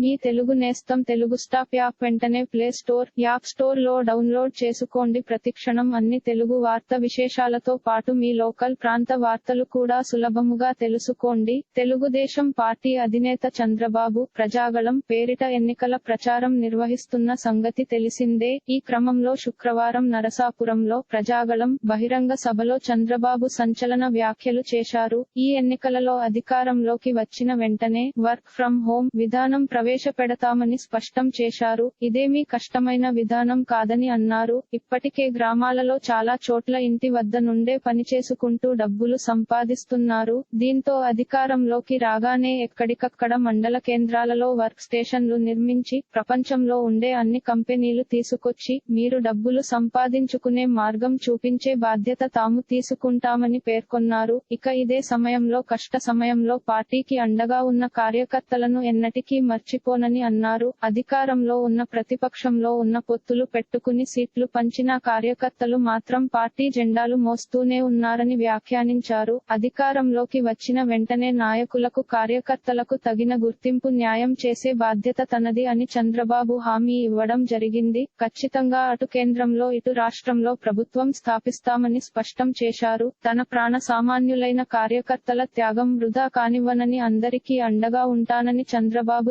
మీ తెలుగు నేస్తం Telugu stop app వెంటనే play store app స్టోర్లో డౌన్లోడ్ చేసుకోండి. ప్రతిక్షణం అన్ని తెలుగు వార్త విశేషాలతో పాటు మీ లోకల్ ప్రాంత వార్తలు కూడా సులభముగా తెలుసుకోండి. తెలుగుదేశం పార్టీ అధినేత చంద్రబాబు ప్రజాగళం పేరిట ఎన్నికల ప్రచారం నిర్వహిస్తున్న సంగతి తెలిసిందే. ఈ క్రమంలో శుక్రవారం నరసాపురంలో ప్రజాగళం బహిరంగ సభలో చంద్రబాబు సంచలన వ్యాఖ్యలు చేశారు. ఈ ఎన్నికలలో అధికారంలోకి వచ్చిన వెంటనే వర్క్ ఫ్రం హోం విధానం ప్రవేశపెడతామని స్పష్టం చేశారు. ఇదేమీ కష్టమైన విధానం కాదని అన్నారు. ఇప్పటికే గ్రామాలలో చాలా చోట్ల ఇంటి వద్ద నుండే పనిచేసుకుంటూ డబ్బులు సంపాదిస్తున్నారు. దీంతో అధికారంలోకి రాగానే ఎక్కడికక్కడ మండల కేంద్రాలలో వర్క్ స్టేషన్లు నిర్మించి ప్రపంచంలో ఉండే అన్ని కంపెనీలు తీసుకొచ్చి మీరు డబ్బులు సంపాదించుకునే మార్గం చూపించే బాధ్యత తాము తీసుకుంటామని పేర్కొన్నారు. ఇక ఇదే సమయంలో కష్ట సమయంలో పార్టీకి అండగా ఉన్న కార్యకర్తలను ఎన్నటికీ మర్చిపోనని అన్నారు. అధికారంలో ఉన్న ప్రతిపక్షంలో ఉన్న పొత్తులు పెట్టుకుని సీట్లు పంచిన కార్యకర్తలు మాత్రం పార్టీ జెండాలు మోస్తూనే ఉన్నారని వ్యాఖ్యానించారు. అధికారంలోకి వచ్చిన వెంటనే నాయకులకు కార్యకర్తలకు తగిన గుర్తింపు న్యాయం చేసే బాధ్యత తనది అని చంద్రబాబు హామీ ఇవ్వడం జరిగింది. ఖచ్చితంగా అటు కేంద్రంలో ఇటు రాష్ట్రంలో ప్రభుత్వం స్థాపిస్తామని స్పష్టం చేశారు. తన ప్రాణ సామాన్యులైన కార్యకర్తల త్యాగం వృధా కానివ్వనని అందరికీ అండగా ఉంటానని చంద్రబాబు